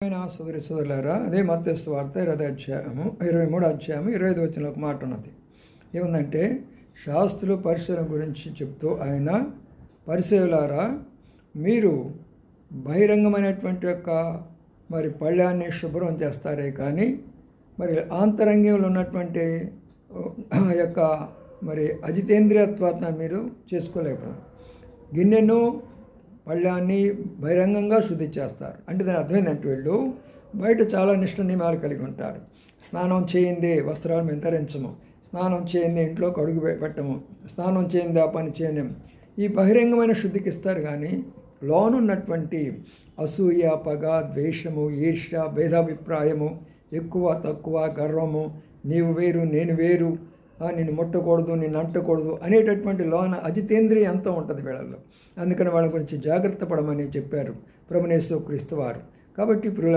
సోదరి సోదరులారా అదే మత్స్సు వార్త ఇరవై అధ్యాయము ఇరవై మూడు అధ్యాయము ఇరవై ఐదు వచ్చిన ఒక మాట ఉన్నది. ఏముందంటే శాస్త్రులు పరిశీలన గురించి చెప్తూ ఆయన పరిశీలారా మీరు బహిరంగమైనటువంటి యొక్క మరి పళ్ళాన్ని శుభ్రం చేస్తారే కానీ మరి ఆంతరంగంలో ఉన్నటువంటి ఆ యొక్క మరి అజితేంద్రియత్వాన్ని మీరు చేసుకోలేకపోయారు. గిన్నెను పళ్ళాన్ని బహిరంగంగా శుద్ధి చేస్తారు. అంటే దాని అర్థమైందంటే వీళ్ళు బయట చాలా నిష్ఠ నియమాలు కలిగి ఉంటారు. స్నానం చేయిందే వస్త్రాలు మేము ధరించము స్నానం చేయిందే ఇంట్లో కడుగు పెట్టము. స్నానం చేయిందే ఆ పని చేయలేము. ఈ బహిరంగమైన శుద్ధికి ఇస్తారు కానీ లోనున్నటువంటి అసూయ పగ ద్వేషము ఈర్ష్య భేదాభిప్రాయము ఎక్కువ తక్కువ గర్వము నీవు వేరు నేను వేరు నిన్ను ముట్టకూడదు నిన్ను అంటకూడదు అనేటటువంటి లోన అజితేంద్రియ అంతం ఉంటుంది వీళ్ళల్లో. అందుకని వాళ్ళ గురించి జాగ్రత్త పడమని చెప్పారు ప్రభునేశ్వ క్రీస్తు వారు కాబట్టి ప్రియుల